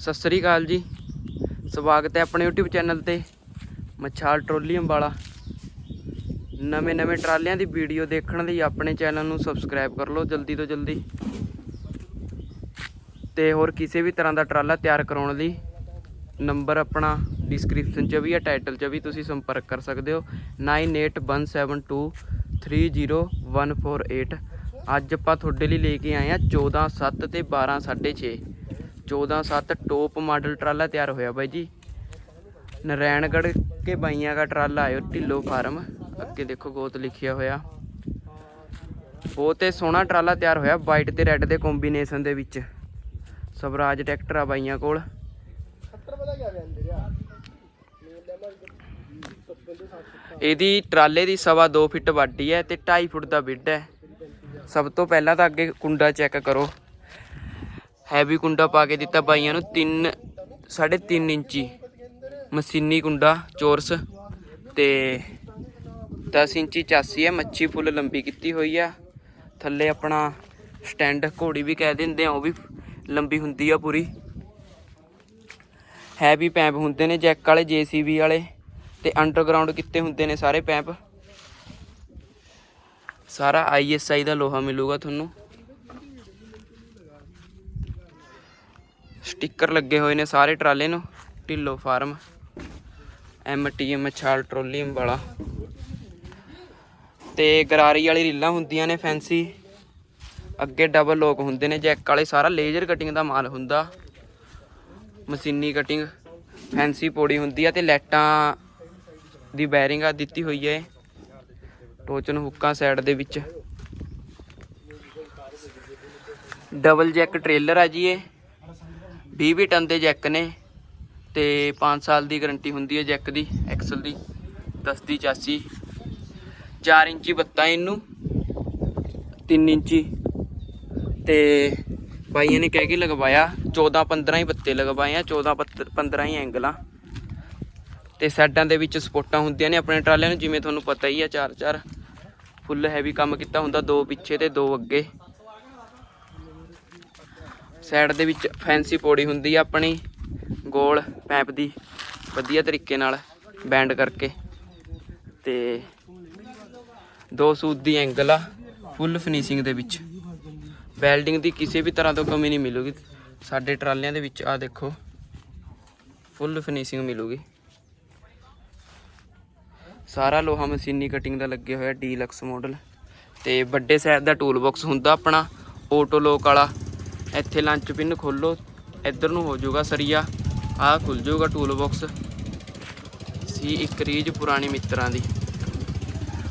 ਸਤਿ ਸ੍ਰੀ ਅਕਾਲ ਜੀ। ਸਵਾਗਤ ਹੈ ਆਪਣੇ YouTube ਚੈਨਲ ਤੇ। ਮਛਾਲ ਟਰੋਲੀ ਅੰਬਾਲਾ ਨਵੇਂ ਨਵੇਂ ਟਰਾਲਿਆਂ ਦੀ ਵੀਡੀਓ ਦੇਖਣ ਲਈ ਆਪਣੇ ਚੈਨਲ ਨੂੰ ਸਬਸਕ੍ਰਾਈਬ ਕਰ ਲਓ ਜਲਦੀ ਤੋਂ ਜਲਦੀ। ਤੇ ਹੋਰ ਕਿਸੇ ਵੀ ਤਰ੍ਹਾਂ ਦਾ ਟਰਾਲਾ ਤਿਆਰ ਕਰਾਉਣ ਲਈ ਨੰਬਰ ਆਪਣਾ ਡਿਸਕ੍ਰਿਪਸ਼ਨ 'ਚ ਵੀ ਹੈ ਟਾਈਟਲ 'ਚ ਵੀ ਤੁਸੀਂ ਸੰਪਰਕ ਕਰ ਸਕਦੇ ਹੋ। 9817230148 ਅੱਜ ਆਪਾਂ ਤੁਹਾਡੇ ਲਈ ਲੈ ਕੇ ਆਏ ਆ 14 7 ਤੇ 12 6.5 14 7 ਟੋਪ ਮਾਡਲ ਟਰਾਲਾ ਤਿਆਰ ਹੋਇਆ ਬਾਈ ਜੀ। ਨਰੈਣਗੜ੍ਹ ਕੇ ਬਾਈਆਂ ਦਾ ਟਰਾਲਾ ਆਇਓ ਢਿੱਲੋ ਫਾਰਮ। ਅੱਗੇ ਦੇਖੋ ਗੋਤ ਲਿਖਿਆ ਹੋਇਆ। ਬਹੁਤ ਹੀ ਸੋਹਣਾ ਟਰਾਲਾ ਤਿਆਰ ਹੋਇਆ, ਵਾਈਟ ਤੇ ਰੈੱਡ ਦੇ ਕੰਬੀਨੇਸ਼ਨ ਦੇ ਵਿੱਚ। ਸਵਰਾਜ ਟਰੈਕਟਰ ਆ ਬਾਈਆਂ ਕੋਲ। ਇਹਦੀ ਟਰਾਲੇ ਦੀ ਸਵਾ 2 ਫਿੱਟ ਵਾਢੀ ਹੈ ਤੇ 2.5 ਫੁੱਟ ਦਾ ਵਿੱਡ ਹੈ। ਸਭ ਤੋਂ ਪਹਿਲਾਂ ਤਾਂ ਅੱਗੇ ਕੁੰਡਾ ਚੈੱਕ ਕਰੋ। ਹੈਵੀ ਕੁੰਡਾ ਪਾ ਕੇ ਦਿੱਤਾ ਬਾਈਆਂ ਨੂੰ 3 3.5 ਇੰਚੀ। ਮਸ਼ੀਨੀ ਕੁੰਡਾ, ਚੋਰਸ। ਤੇ 10 ਇੰਚੀ ਚਾਸੀ ਹੈ, ਮੱਛੀ ਫੁੱਲ ਲੰਬੀ ਕੀਤੀ ਹੋਈ ਆ। ਥੱਲੇ ਆਪਣਾ ਸਟੈਂਡ ਘੋੜੀ ਵੀ ਕਹਿ ਦਿੰਦੇ ਆ, ਉਹ ਵੀ ਲੰਬੀ ਹੁੰਦੀ ਆ ਪੂਰੀ। ਹੈਵੀ ਪੈਂਪ ਹੁੰਦੇ ਨੇ, ਜੈਕ ਵਾਲੇ, ਜੀਸੀਬੀ ਵਾਲੇ। ਤੇ ਅੰਡਰਗਰਾਉਂਡ ਕਿੱਤੇ ਹੁੰਦੇ ਨੇ ਸਾਰੇ ਪੈਂਪ। ਸਾਰਾ ਆਈਐਸਆਈ ਦਾ ਲੋਹਾ ਮਿਲੂਗਾ ਤੁਹਾਨੂੰ। ਸਟicker ਲੱਗੇ ਹੋਏ ਨੇ ਸਾਰੇ ਟਰਾਲੇ ਨੂੰ, ਢਿੱਲੋ ਫਾਰਮ ਐਮਟੀਐਮ ਛਾਲ ਟਰੋਲੀ ਵਾਲਾ। ਤੇ ਗਰਾਰੀ ਵਾਲੀ ਰੀਲਾਂ ਹੁੰਦੀਆਂ ਨੇ ਫੈਂਸੀ ਅੱਗੇ ਡਬਲ ਲੋਕ ਹੁੰਦੇ ਨੇ, ਜੈਕ ਵਾਲੇ ਸਾਰਾ ਲੇਜ਼ਰ ਕਟਿੰਗ ਦਾ ਮਾਲ ਹੁੰਦਾ। ਮਸ਼ੀਨੀ ਕਟਿੰਗ ਫੈਂਸੀ ਪੋੜੀ ਹੁੰਦੀ ਆ ਤੇ ਲਾਈਟਾਂ ਦੀ ਬੈਰਿੰਗ ਆ ਦਿੱਤੀ ਹੋਈ ਹੈ ਟੋਚਨ ਹੁੱਕਾਂ ਸਾਈਡ ਦੇ ਵਿੱਚ। ਡਬਲ ਜੈਕ ਟ੍ਰੇਲਰ ਆ ਜੀ ਇਹ। 20 20 ਟਨ ਦੇ ਜੈਕ ਨੇ ਤੇ 5 ਸਾਲ ਦੀ ਗਾਰੰਟੀ ਹੁੰਦੀ ਹੈ ਜੈਕ ਦੀ, ਐਕਸਲ ਦੀ। 10 ਦੀ ਚਾਸੀ। 4 ਇੰਚੀ ਬੱਤਾ ਇਹਨੂੰ 3 ਇੰਚੀ। ਤੇ ਬਾਈਆਂ ਨੇ ਕਹਿ ਕੇ ਲਗਵਾਇਆ 14 15 ਹੀ ਬੱਤੇ ਲਗਵਾਏ ਆ 14 ਪੱਤ- 15 ਹੀ ਐਂਗਲਾਂ। ਤੇ ਸਾਈਡਾਂ ਦੇ ਵਿੱਚ ਸਪੋਰਟਾਂ ਹੁੰਦੀਆਂ ਨੇ ਆਪਣੇ ਟਰਾਲਿਆਂ ਨੂੰ, ਜਿਵੇਂ ਤੁਹਾਨੂੰ ਪਤਾ ਹੀ ਆ ਚਾਰ ਚਾਰ ਫੁੱਲ ਹੈਵੀ ਕੰਮ ਕੀਤਾ ਹੁੰਦਾ, ਦੋ ਪਿੱਛੇ ਤੇ ਦੋ ਅੱਗੇ। ਸਾਈਡ ਦੇ ਵਿੱਚ ਫੈਂਸੀ ਪੌੜੀ ਹੁੰਦੀ ਆ ਆਪਣੀ, ਗੋਲ ਪੈਪ ਦੀ, ਵਧੀਆ ਤਰੀਕੇ ਨਾਲ ਬੈਂਡ ਕਰਕੇ। ਤੇ ਦੋ ਸੂਤ ਦੀ ਐਂਗਲ ਆ ਫੁੱਲ ਫਿਨਿਸ਼ਿੰਗ ਦੇ ਵਿੱਚ। ਵੈਲਡਿੰਗ ਦੀ ਕਿਸੇ ਵੀ ਤਰ੍ਹਾਂ ਤੋਂ ਕਮੀ ਨਹੀਂ ਮਿਲੂਗੀ। ਸਾਡੇ ਟਰਾਲਿਆਂ ਦੇ ਵਿੱਚ ਆ ਦੇਖੋ ਫੁੱਲ ਫਿਨਿਸ਼ਿੰਗ ਮਿਲੂਗੀ। ਸਾਰਾ ਲੋਹਾ ਮਸ਼ੀਨੀ ਕਟਿੰਗ ਦਾ ਲੱਗਿਆ ਹੋਇਆ ਡੀਲਕਸ ਮਾਡਲ ਤੇ ਵੱਡੇ ਸਾਈਜ਼ ਦਾ ਟੂਲ ਬਾਕਸ ਹੁੰਦਾ ਆਪਣਾ ਆਟੋ ਲੋਕ ਵਾਲਾ। ਇੱਥੇ ਲੰਚ ਪਿੰਨ ਖੋਲੋ ਇੱਧਰ ਨੂੰ ਹੋ ਜਾਊਗਾ ਸਰੀਆ। ਆਹ ਖੁੱਲ ਜਾਊਗਾ ਟੂਲ ਬਾਕਸ ਸੀ ਇੱਕ ਰੀਜ ਪੁਰਾਣੀ ਮਿੱਤਰਾਂ ਦੀ।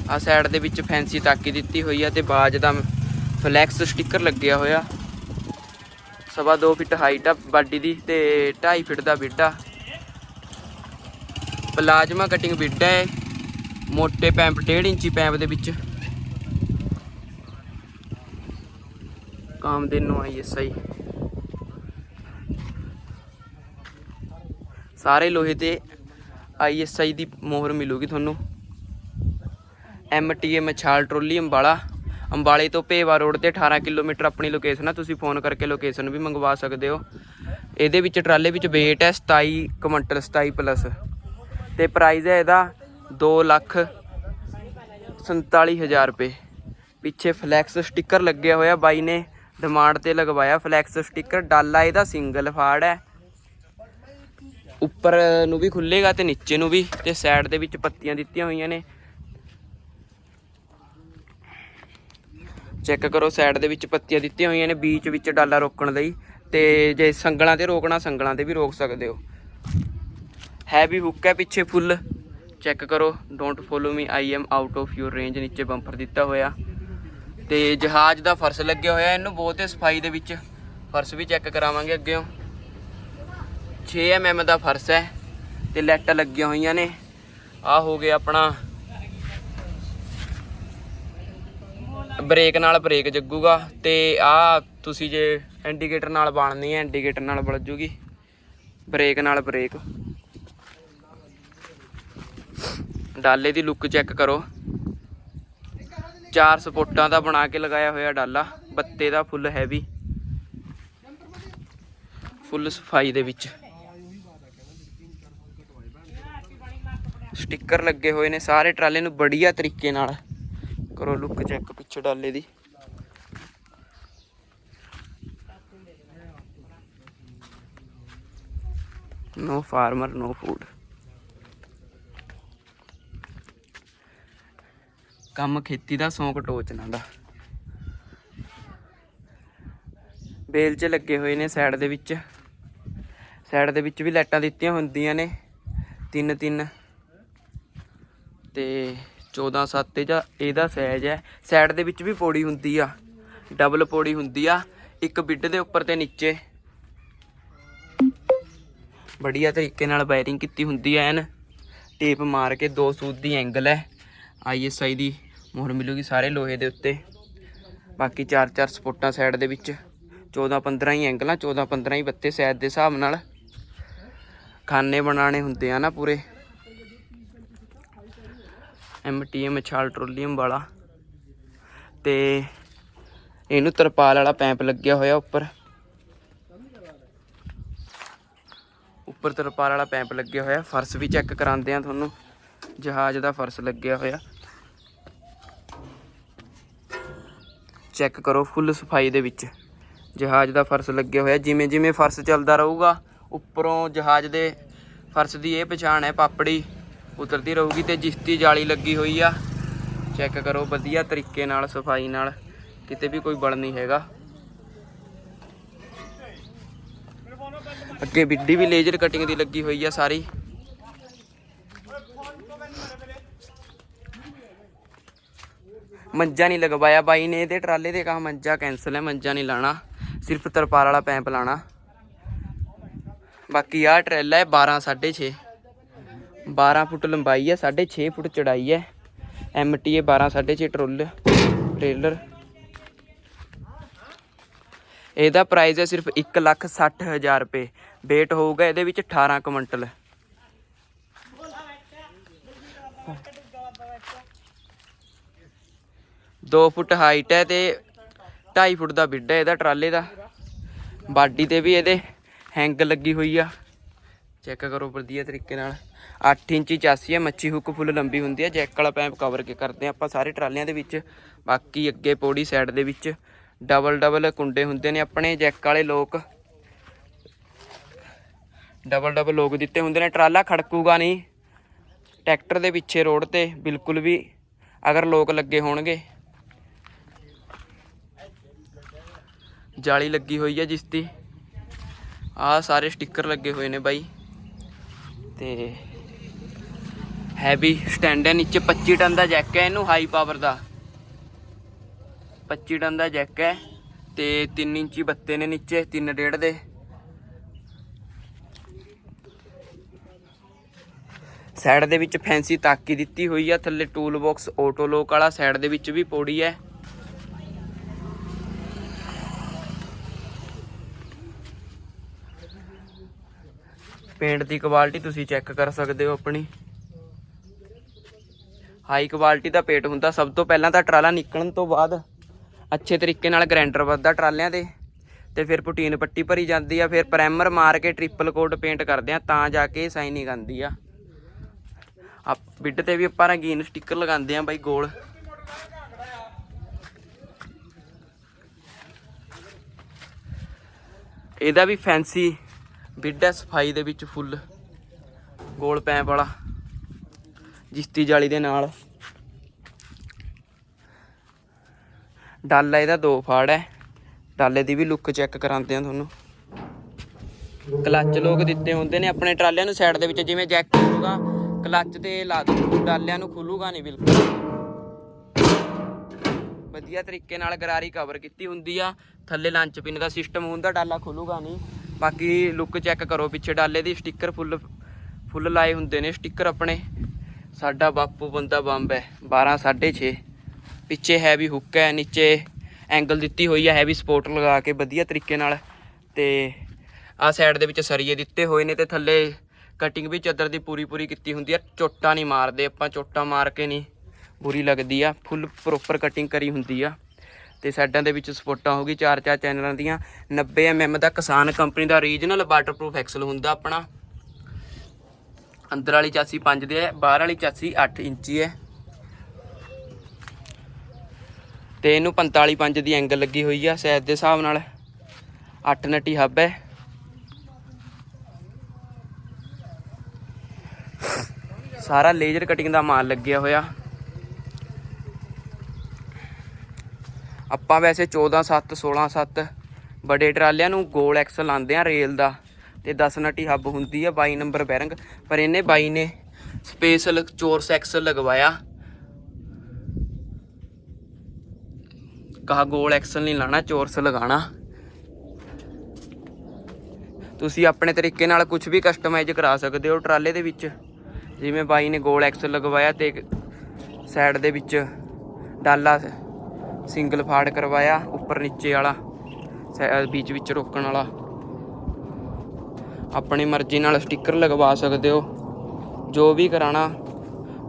ਆ ਸਾਈਡ ਦੇ ਵਿੱਚ ਫੈਂਸੀ ਤਾਕੀ ਦਿੱਤੀ ਹੋਈ ਆ ਤੇ ਬਾਜ ਦਾ ਫਲੈਕਸ ਸਟicker ਲੱਗਿਆ ਹੋਇਆ। ਸਵਾ 2 ਫਿਟ ਹਾਈਟ ਆ ਬਾਡੀ ਦੀ ਤੇ 2.5 ਫਿਟ ਦਾ ਵਿੱਡ ਪਲਾਜ਼ਮਾ ਕਟਿੰਗ ਵਿੱਡ ਹੈ ਮੋਟੇ ਪੈਂਪ 1.5 ਇੰਚੀ ਪੈਂਪ ਦੇ ਵਿੱਚ। ਕਾਮਦੇਨ ਨੂੰ ਆਈ ਸਾਰੇ ਲੋਹੇ ਤੇ ਆਈ ਐੱਸ ਆਈ ਦੀ ਮੋਹਰ ਮਿਲੂਗੀ ਤੁਹਾਨੂੰ M T A Machhal trolley Ambala ਅੰਬਾਲੇ ਤੋਂ ਭੇਵਾ ਰੋਡ ਤੇ 18 ਕਿਲੋਮੀਟਰ ਆਪਣੀ ਲੋਕੇਸ਼ਨ ਆ ਤੁਸੀਂ ਫੋਨ ਕਰਕੇ ਲੋਕੇਸ਼ਨ ਵੀ ਮੰਗਵਾ ਸਕਦੇ ਹੋ ਇਹਦੇ ਵਿੱਚ ਟਰਾਲੇ ਵਿੱਚ weight ਹੈ 27 ਕੁਇੰਟਲ 27 ਪਲੱਸ ਤੇ ਪ੍ਰਾਈਸ ਹੈ ਇਹਦਾ 2 ਲੱਖ 47000 ਰੁਪਏ ਪਿੱਛੇ ਫਲੈਕਸ ਸਟicker ਲੱਗਿਆ ਹੋਇਆ ਬਾਈ ਨੇ ਡਿਮਾਂਡ ਤੇ ਲਗਵਾਇਆ ਫਲੈਕਸ ਸਟicker, ਡਾਲਾ ਇਹਦਾ ਸਿੰਗਲ ਫਾੜ ਹੈ। ਉੱਪਰ ਨੂੰ ਵੀ ਖੁੱਲੇਗਾ ਤੇ ਨੀਚੇ ਨੂੰ ਵੀ, ਤੇ ਸਾਈਡ ਦੇ ਵਿੱਚ ਪੱਤੀਆਂ ਦਿੱਤੀਆਂ ਹੋਈਆਂ ਨੇ। ਚੈੱਕ ਕਰੋ ਸਾਈਡ ਦੇ ਵਿੱਚ ਪੱਤੀਆਂ ਦਿੱਤੀਆਂ ਹੋਈਆਂ ਨੇ, ਬੀਚ ਵਿੱਚ ਡਾਲਾ ਰੋਕਣ ਲਈ, ਤੇ ਜੇ ਸੰਗਲਾਂ ਤੇ ਰੋਕਣਾ, ਸੰਗਲਾਂ ਤੇ ਵੀ ਰੋਕ ਸਕਦੇ ਹੋ। ਹੈਵੀ ਹੁੱਕ ਹੈ ਪਿੱਛੇ ਫੁੱਲ ਚੈੱਕ ਕਰੋ don't follow me I am out of your range ਨੀਚੇ ਬੰਪਰ ਦਿੱਤਾ ਹੋਇਆ। ਤੇ ਜਹਾਜ਼ ਦਾ ਫਰਸ਼ ਲੱਗਿਆ ਹੋਇਆ ਇਹਨੂੰ ਬਹੁਤ ਹੀ ਸਫ਼ਾਈ ਦੇ ਵਿੱਚ ਫਰਸ਼ ਵੀ ਚੈੱਕ ਕਰਾਵਾਂਗੇ ਅੱਗੇੋਂ 6 mm ਦਾ ਫਰਸ਼ ਹੈ ਤੇ ਲੈਟਾਂ ਲੱਗੀਆਂ ਹੋਈਆਂ ਨੇ। ਆ ਹੋ ਗਿਆ ਆਪਣਾ ਬ੍ਰੇਕ ਨਾਲ ਬ੍ਰੇਕ ਜੱਗੂਗਾ ਤੇ ਆ ਤੁਸੀਂ ਜੇ ਇੰਡੀਕੇਟਰ ਨਾਲ ਬਾਣਨੀ ਹੈ ਇੰਡੀਕੇਟਰ ਨਾਲ ਬਲ ਜੂਗੀ। ਬ੍ਰੇਕ ਨਾਲ ਬ੍ਰੇਕ। ਡਾਲੇ ਦੀ ਲੁੱਕ ਚੈੱਕ ਕਰੋ। ਚਾਰ ਸਪੋਟਾਂ ਦਾ ਬਣਾ ਕੇ ਲਗਾਇਆ ਹੋਇਆ ਡਾਲਾ। ਬੱਤੇ ਦਾ ਫੁੱਲ ਹੈਵੀ ਫੁੱਲ ਸਫ਼ਾਈ ਦੇ ਵਿੱਚ। ਸਟicker ਲੱਗੇ ਹੋਏ ਨੇ ਸਾਰੇ ਟਰਾਲੇ ਨੂੰ ਬੜੀਆ ਤਰੀਕੇ ਨਾਲ। ਕਰੋ ਲੁੱਕ ਚੈੱਕ ਪਿੱਛੇ ਡਾਲੇ ਦੀ। ਨੋ ਫਾਰਮਰ ਨੋ ਫੂਡ ਕੰਮ ਖੇਤੀ ਦਾ ਸੌਂਕ ਟੋਚਣਾ ਦਾ। ਬੇਲ 'ਚ ਲੱਗੇ ਹੋਏ ਨੇ ਸਾਈਡ ਦੇ ਵਿੱਚ। ਸਾਈਡ ਦੇ ਵਿੱਚ ਵੀ ਲਾਈਟਾਂ ਦਿੱਤੀਆਂ ਹੁੰਦੀਆਂ ਨੇ। ਤਿੰਨ ਤਿੰਨ। ਤੇ 14 7 ਜਾਂ ਇਹਦਾ ਸਾਈਜ਼ ਹੈ। ਸਾਈਡ ਦੇ ਵਿੱਚ ਵੀ ਪੌੜੀ ਹੁੰਦੀ ਆ। ਡਬਲ ਪੌੜੀ ਹੁੰਦੀ ਆ। ਇੱਕ ਬਿੱਡ ਦੇ ਉੱਪਰ ਤੇ ਨੀਚੇ। ਬੜੀਆ ਤਰੀਕੇ ਨਾਲ ਵਾਇਰਿੰਗ ਕੀਤੀ ਹੁੰਦੀ ਐ ਐਨ। ਟੇਪ ਮਾਰ ਕੇ ਦੋ ਸੂਤ ਦੀ ਐਂਗਲ ਹੈ। ਆਈਐਸਆਈ ਦੀ ਮੋਹਰ ਮਿਲੂਗੀ ਸਾਰੇ ਲੋਹੇ ਦੇ ਉੱਤੇ। ਬਾਕੀ ਚਾਰ ਚਾਰ ਸਪੋਟਾਂ ਸਾਈਡ ਦੇ ਵਿੱਚ 14 15 ਹੀ ਐਂਗਲਾਂ 14 15 ਹੀ ਬੱਤੇ ਸਾਈਡ ਦੇ ਹਿਸਾਬ ਨਾਲ। ਖਾਨੇ ਬਣਾਣੇ ਹੁੰਦੇ ਆ ਨਾ ਪੂਰੇ। ਐਮਟੀਐਮ ਛਾਲ ਟਰੋਲੀਅਮ ਵਾਲਾ। ਤੇ ਇਹਨੂੰ ਤਰਪਾਲ ਵਾਲਾ ਪੈਂਪ ਲੱਗਿਆ ਹੋਇਆ ਉੱਪਰ। ਉੱਪਰ ਤਰਪਾਲ ਵਾਲਾ ਪੈਂਪ ਲੱਗਿਆ ਹੋਇਆ। ਫਰਸ਼ ਵੀ ਚੈੱਕ ਕਰਾਉਂਦੇ ਆ ਤੁਹਾਨੂੰ। ਜਹਾਜ਼ ਦਾ ਫਰਸ਼ ਲੱਗਿਆ ਹੋਇਆ। ਚੈੱਕ ਕਰੋ ਫੁੱਲ ਸਫ਼ਾਈ ਦੇ ਵਿੱਚ। ਜਹਾਜ਼ ਦਾ ਫਰਸ਼ ਲੱਗਿਆ ਹੋਇਆ। ਜਿਵੇਂ ਜਿਵੇਂ ਫਰਸ਼ ਚੱਲਦਾ ਰਹੂਗਾ, ਉੱਪਰੋਂ ਜਹਾਜ਼ ਦੇ ਫਰਸ਼ ਦੀ ਇਹ ਪਛਾਣ ਹੈ, ਪਾਪੜੀ ਉਤਰਦੀ ਰਹੂਗੀ ਤੇ ਜਿਸਤੀ ਜਾਲੀ ਲੱਗੀ ਹੋਈ ਆ, ਚੈੱਕ ਕਰੋ ਵਧੀਆ ਤਰੀਕੇ ਨਾਲ, ਸਫ਼ਾਈ ਨਾਲ, ਕਿਤੇ ਵੀ ਕੋਈ ਬਲ ਨਹੀਂ ਹੈਗਾ। ਅੱਗੇ ਬਿੱਡੀ ਵੀ ਲੇਜ਼ਰ ਕਟਿੰਗ ਦੀ ਲੱਗੀ ਹੋਈ ਆ ਸਾਰੀ। ਮੰਜਾ ਨਹੀਂ ਲਗਵਾਇਆ ਬਾਈ ਨੇ ਇਹਦੇ ਟਰਾਲੇ ਦੇ ਕਹਾ ਮੰਜਾ ਕੈਨਸਲ ਹੈ, ਮੰਜਾ ਨਹੀਂ ਲਾਣਾ। ਸਿਰਫ ਤਰਪਾਲ ਵਾਲਾ ਪੈਂਪ ਲਾਣਾ। ਬਾਕੀ ਆਹ ਟਰੇਲਾ ਹੈ 12 6.5 12 ਫੁੱਟ ਲੰਬਾਈ ਹੈ 6.5 ਫੁੱਟ ਚੜਾਈ ਹੈ। ਐਮਟੀਏ 12 6.5 ਟਰੋਲ, ਟ੍ਰੇਲਰ। ਇਹਦਾ ਪ੍ਰਾਈਸ ਹੈ ਸਿਰਫ 1 ਲੱਖ 60 ਹਜ਼ਾਰ ਰੁਪਏ। Weight ਹੋਊਗਾ ਇਹਦੇ ਵਿੱਚ 18 ਕੁਇੰਟਲ ਦੋ ਫੁੱਟ ਹਾਈਟ ਹੈ ਤੇ 2.5 ਫੁੱਟ ਦਾ ਬਿੱਡ ਹੈ ਇਹਦਾ, ਟਰਾਲੇ ਦਾ। ਬਾਡੀ ਤੇ ਵੀ ਇਹਦੇ ਹੈਂਗ ਲੱਗੀ ਹੋਈ ਆ। ਚੈੱਕ ਕਰੋ ਵਧੀਆ ਤਰੀਕੇ ਨਾਲ। 8 ਇੰਚੀ ਚਾਸੀ ਹੈ, ਮੱਛੀ ਹੁੱਕ ਫੁੱਲ ਲੰਬੀ ਹੁੰਦੀ ਹੈ ਜੈਕ ਵਾਲਾ ਪੈਂਪ ਕਵਰ ਕੇ ਕਰਦੇ ਹਾਂ ਆਪਾਂ ਸਾਰੇ ਟਰਾਲਿਆਂ ਦੇ ਵਿੱਚ। ਬਾਕੀ ਅੱਗੇ ਪੌੜੀ ਸਾਈਡ ਦੇ ਵਿੱਚ ਡਬਲ ਡਬਲ ਕੁੰਡੇ ਹੁੰਦੇ ਨੇ ਆਪਣੇ, ਜੈਕ ਵਾਲੇ ਲੋਕ। ਡਬਲ ਡਬਲ ਲੋਕ ਦਿੱਤੇ ਹੁੰਦੇ ਨੇ। ਟਰਾਲਾ ਖੜਕੂਗਾ ਨਹੀਂ। ਟਰੈਕਟਰ ਦੇ ਪਿੱਛੇ ਰੋਡ ਤੇ ਬਿਲਕੁਲ ਵੀ ਅਗਰ ਲੋਕ ਲੱਗੇ ਹੋਣਗੇ। ਜਾਲੀ ਲੱਗੀ ਹੋਈ ਹੈ ਜਿਸ ਦੀ। ਆਹ ਸਾਰੇ ਸਟicker ਲੱਗੇ ਹੋਏ ਨੇ ਬਾਈ। ਤੇ ਹੈਵੀ ਸਟੈਂਡ ਹੈ ਨੀਚੇ 25 ਟਨ ਦਾ ਜੈਕ ਹੈ ਇਹਨੂੰ ਹਾਈ ਪਾਵਰ ਦਾ। 25 ਟਨ ਦਾ ਜੈਕ ਹੈ ਤੇ 3 ਇੰਚੀ ਬੱਤੇ ਨੇ ਨੀਚੇ 3 ਡੇਢ ਦੇ। ਸਾਈਡ ਦੇ ਵਿੱਚ ਫੈਂਸੀ ਤਾਕੀ ਦਿੱਤੀ ਹੋਈ ਆ, ਥੱਲੇ ਟੂਲ ਬਾਕਸ ਆਟੋ ਲੋਕ ਵਾਲਾ ਸਾਈਡ ਦੇ ਵਿੱਚ ਵੀ ਪੌੜੀ ਹੈ ਪੇਂਟ ਦੀ ਕੁਆਲਿਟੀ ਤੁਸੀਂ ਚੈੱਕ ਕਰ ਸਕਦੇ ਹੋ ਆਪਣੀ। ਹਾਈ ਕੁਆਲਿਟੀ ਦਾ ਪੇਂਟ ਹੁੰਦਾ। ਸਭ ਤੋਂ ਪਹਿਲਾਂ ਤਾਂ ਟਰਾਲਾ ਨਿਕਲਣ ਤੋਂ ਬਾਅਦ ਅੱਛੇ ਤਰੀਕੇ ਨਾਲ ਗ੍ਰਾਈਂਡਰ ਵੱਧਦਾ ਟਰਾਲਿਆਂ ਦੇ ਤੇ ਫਿਰ ਪੁਟੀਨ ਪੱਟੀ ਭਰੀ ਜਾਂਦੀ ਆ। ਫਿਰ ਪ੍ਰਾਈਮਰ ਮਾਰ ਕੇ ਟ੍ਰਿਪਲ ਕੋਟ ਪੇਂਟ ਕਰਦੇ ਆ, ਤਾਂ ਜਾ ਕੇ ਸਾਈਨਿੰਗ ਆਉਂਦੀ ਆ। ਆ ਬਿੱਡ ਤੇ ਵੀ ਆਪਾਂ ਰੰਗੀਨ ਸਟicker ਲਗਾਉਂਦੇ ਆ ਬਾਈ ਗੋਲ। ਇਹਦਾ ਵੀ ਫੈਂਸੀ ਬਿੱਡ ਸਫ਼ਾਈ ਦੇ ਵਿੱਚ ਫੁੱਲ। ਗੋਲ ਪੈਂਪ ਵਾਲਾ। ਜਿਸਤੀ ਜਾਲੀ ਦੇ ਨਾਲ। ਡਾਲਾ ਇਹਦਾ ਦੋ ਫਾੜ ਹੈ। ਡਾਲੇ ਦੀ ਵੀ ਲੁੱਕ ਚੈੱਕ ਕਰਾਉਂਦੇ ਆ ਤੁਹਾਨੂੰ। ਕਲੱਚ ਲੋਕ ਦਿੱਤੇ ਹੁੰਦੇ ਨੇ ਆਪਣੇ ਟਰਾਲਿਆਂ ਨੂੰ ਸਾਈਡ ਦੇ ਵਿੱਚ, ਜਿਵੇਂ ਜੈਕ ਹੋਊਗਾ ਕਲੱਚ ਤੇ ਲਾ ਦੋ। ਡਾਲਿਆਂ ਨੂੰ ਖੁੱਲੂਗਾ ਨਹੀਂ, ਬਿਲਕੁਲ। ਵਧੀਆ ਤਰੀਕੇ ਨਾਲ ਗਰਾਰੀ ਕਵਰ ਕੀਤੀ ਹੁੰਦੀ ਆ। ਥੱਲੇ ਲੰਚ ਪਿੰਨ ਦਾ ਸਿਸਟਮ ਹੁੰਦਾ ਡਾਲਾ ਖੁੱਲੂਗਾ ਨਹੀਂ। ਬਾਕੀ ਲੁੱਕ ਚੈੱਕ ਕਰੋ, ਪਿੱਛੇ ਡਾਲੇ ਦੀ ਸਟicker ਫੁੱਲ ਫੁੱਲ ਲਾਏ ਹੁੰਦੇ ਨੇ ਸਟicker ਆਪਣੇ। ਸਾਡਾ ਬਾਪੂ ਬੰਦਾ ਬੰਬ ਹੈ 12 6.5 ਪਿੱਛੇ ਹੈਵੀ ਹੁੱਕ ਹੈ, ਨੀਚੇ ਐਂਗਲ ਦਿੱਤੀ ਹੋਈ ਹੈ ਹੈਵੀ ਸਪੋਰਟ ਲਗਾ ਕੇ ਵਧੀਆ ਤਰੀਕੇ ਨਾਲ। ਤੇ ਆਹ ਸਾਈਡ ਦੇ ਵਿੱਚ ਸਰੀਏ ਦਿੱਤੇ ਹੋਏ ਨੇ ਤੇ ਥੱਲੇ ਕਟਿੰਗ ਵੀ ਚਾਦਰ ਦੀ ਪੂਰੀ ਪੂਰੀ ਕੀਤੀ ਹੁੰਦੀ ਆ ਚੋਟਾ ਨਹੀਂ ਮਾਰਦੇ ਆਪਾਂ, ਚੋਟਾ ਮਾਰ ਕੇ ਨਹੀਂ ਬੁਰੀ ਲੱਗਦੀ ਆ। ਫੁੱਲ ਪ੍ਰੋਪਰ ਕਟਿੰਗ ਕਰੀ ਹੁੰਦੀ ਆ। ਤੇ ਸਾਈਡਾਂ ਦੇ ਵਿੱਚ ਸਪੋਰਟਾਂ ਹੋ ਗਈ, ਚਾਰ ਚਾਰ ਚੈਨਲਾਂ ਦੀਆਂ। 90 mm ਦਾ ਕਿਸਾਨ ਕੰਪਨੀ ਦਾ ਰੀਜਨਲ ਵਾਟਰਪ੍ਰੂਫ ਐਕਸਲ ਹੁੰਦਾ ਆਪਣਾ। ਅੰਦਰ ਵਾਲੀ ਚਾਸੀ 5 ਦੇ ਹੈ, ਬਾਹਰ ਵਾਲੀ ਚਾਸੀ 8 ਇੰਚੀ ਹੈ। ਤੇ ਇਹਨੂੰ 45 5 ਦੀ ਐਂਗਲ ਲੱਗੀ ਹੋਈ ਆ ਸਾਈਜ਼ ਦੇ ਹਿਸਾਬ ਨਾਲ 8 ਨਟੀ ਹੱਬ ਹੈ। ਸਾਰਾ ਲੇਜ਼ਰ ਕਟਿੰਗ ਦਾ ਮਾਲ ਲੱਗਿਆ ਹੋਇਆ। ਆਪਾਂ ਵੈਸੇ 14 7 16 7 ਬੜੇ ਟਰਾਲਿਆਂ ਨੂੰ ਗੋਲ ਐਕਸਲ ਲਾਉਂਦੇ ਆ ਰੇਲ ਦਾ ਤੇ 10 ਨਟੀ ਹੱਬ ਹੁੰਦੀ ਆ 22 ਨੰਬਰ ਬੈਰਿੰਗ। ਪਰ ਇਹਨੇ ਬਾਈ ਨੇ ਸਪੇਸ਼ਲ ਚੋਰਸ ਐਕਸਲ ਲਗਵਾਇਆ। ਕਹਾ ਗੋਲ ਐਕਸਲ ਨਹੀਂ ਲਾਣਾ, ਚੋਰਸ ਲਗਾਣਾ। ਤੁਸੀਂ ਆਪਣੇ ਤਰੀਕੇ ਨਾਲ ਕੁਝ ਵੀ ਕਸਟਮਾਈਜ਼ ਕਰਾ ਸਕਦੇ ਹੋ ਟਰਾਲੇ ਦੇ ਵਿੱਚ। ਜਿਵੇਂ ਬਾਈ ਨੇ ਗੋਲ ਐਕਸਲ ਲਗਵਾਇਆ ਤੇ ਸਾਈਡ ਦੇ ਵਿੱਚ ਡਾਲਾ ਸਿੰਗਲ ਫਾੜ ਕਰਵਾਇਆ, ਉੱਪਰ ਨੀਚੇ ਵਾਲਾ, ਸੈ- ਵਿੱਚ ਵਿੱਚ ਰੋਕਣ ਵਾਲਾ। ਆਪਣੀ ਮਰਜ਼ੀ ਨਾਲ ਸਟicker ਲਗਵਾ ਸਕਦੇ ਹੋ। ਜੋ ਵੀ ਕਰਾਣਾ,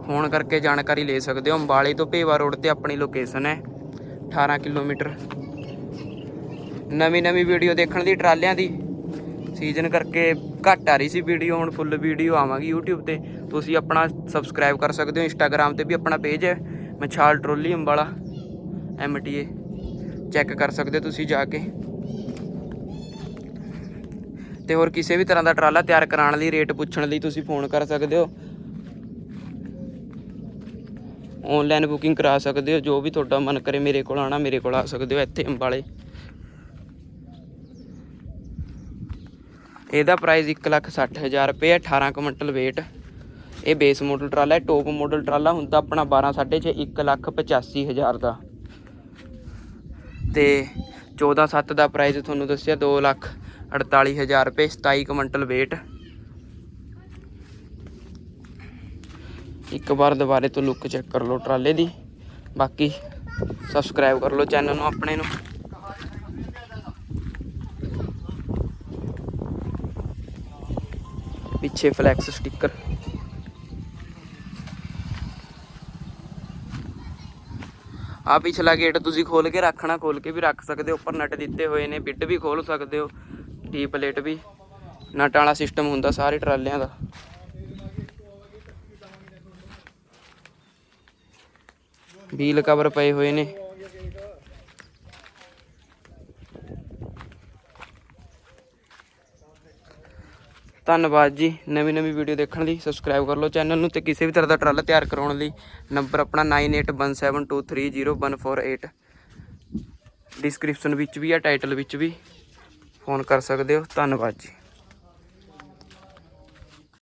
ਫੋਨ ਕਰਕੇ ਜਾਣਕਾਰੀ ਲੈ ਸਕਦੇ ਹੋ। ਅੰਬਾਲੇ ਤੋਂ ਭੇਵਾ ਰੋਡ ਤੇ ਆਪਣੀ ਲੋਕੇਸ਼ਨ ਹੈ 18 ਕਿਲੋਮੀਟਰ। ਨਵੀਂ ਨਵੀਂ ਵੀਡੀਓ ਦੇਖਣ ਦੀ, ਟਰਾਲਿਆਂ ਦੀ। ਸੀਜ਼ਨ ਕਰਕੇ ਘੱਟ ਆ ਰਹੀ ਸੀ ਵੀਡੀਓ, ਹੁਣ ਫੁੱਲ ਵੀਡੀਓ ਆਵਾਂਗੀ YouTube ਤੇ। ਤੁਸੀਂ ਆਪਣਾ ਸਬਸਕ੍ਰਾਈਬ ਕਰ ਸਕਦੇ ਹੋ, Instagram ਤੇ ਵੀ ਆਪਣਾ ਪੇਜ ਹੈ, Machhal trolley Ambala. MTA check ਕਰ ਸਕਦੇ ਹੋ ਤੁਸੀਂ ਜਾ ਕੇ। ਤੇ ਹੋਰ ਕਿਸੇ ਵੀ ਤਰ੍ਹਾਂ ਦਾ ਟਰਾਲਾ ਤਿਆਰ ਕਰਾਉਣ ਲਈ, ਰੇਟ ਪੁੱਛਣ ਲਈ ਤੁਸੀਂ ਫੋਨ ਕਰ ਸਕਦੇ ਹੋ। ਆਨਲਾਈਨ ਬੁਕਿੰਗ ਕਰਾ ਸਕਦੇ ਹੋ, ਜੋ ਵੀ ਤੁਹਾਡਾ ਮਨ ਕਰੇ ਮੇਰੇ ਕੋਲ ਆਣਾ ਮੇਰੇ ਕੋਲ ਆ ਸਕਦੇ ਹੋ ਇੱਥੇ ਅੰਬਾਲੇ। ਇਹਦਾ ਪ੍ਰਾਈਸ 160000 ਰੁਪਏ ਹੈ 18 ਕੁਇੰਟਲ weight ਇਹ ਬੇਸ ਮਾਡਲ ਟਰਾਲਾ ਹੈ ਟੌਪ ਮਾਡਲ ਟਰਾਲਾ ਹੁੰਦਾ ਆਪਣਾ 12 6.5 185000 ਦਾ। ਤੇ 14 7 ਦਾ ਪ੍ਰਾਈਸ ਤੁਹਾਨੂੰ ਦੱਸਿਆ 2 ਲੱਖ 48000 ਰੁਪਏ 27 ਕੁਇੰਟਲ weight ਇੱਕ ਵਾਰ ਦੁਬਾਰੇ ਤੋਂ ਲੁੱਕ ਚੈੱਕ ਕਰ ਲਓ ਟਰਾਲੇ ਦੀ। ਬਾਕੀ ਸਬਸਕ੍ਰਾਈਬ ਕਰ ਲਓ ਚੈਨਲ ਨੂੰ ਆਪਣੇ ਨੂੰ। ਪਿੱਛੇ ਫਲੈਕਸ ਸਟicker ਆ ਪਿਛਲਾ ਗੇਟ ਤੁਸੀਂ ਖੋਲ ਕੇ ਰੱਖਣਾ ਖੋਲ ਕੇ ਵੀ ਰੱਖ ਸਕਦੇ ਹੋ। ਉੱਪਰ ਨਟ ਦਿੱਤੇ ਹੋਏ ਨੇ, ਬਿੱਡ ਵੀ ਖੋਲ ਸਕਦੇ ਹੋ ਟੀ ਪਲੇਟ ਵੀ। ਨਟ ਵਾਲਾ ਸਿਸਟਮ ਹੁੰਦਾ ਸਾਰੇ ਟਰਾਲਿਆਂ ਦਾ। ਵੀਲ ਕਵਰ ਪਏ ਹੋਏ ਨੇ। ਧੰਨਵਾਦ ਜੀ ਨਵੀਂ ਨਵੀਂ ਵੀਡੀਓ ਦੇਖਣ ਲਈ ਸਬਸਕ੍ਰਾਈਬ ਕਰ ਲਓ ਚੈਨਲ ਨੂੰ ਤੇ ਕਿਸੇ ਵੀ ਤਰ੍ਹਾਂ ਦਾ ਟਰਾਲਾ ਤਿਆਰ ਕਰਾਉਣ ਲਈ ਨੰਬਰ ਆਪਣਾ 9817230148 ਡਿਸਕ੍ਰਿਪਸ਼ਨ ਵਿੱਚ ਵੀ ਆ ਟਾਈਟਲ ਵਿੱਚ ਵੀ। ਫੋਨ ਕਰ ਸਕਦੇ ਹੋ। ਧੰਨਵਾਦ ਜੀ।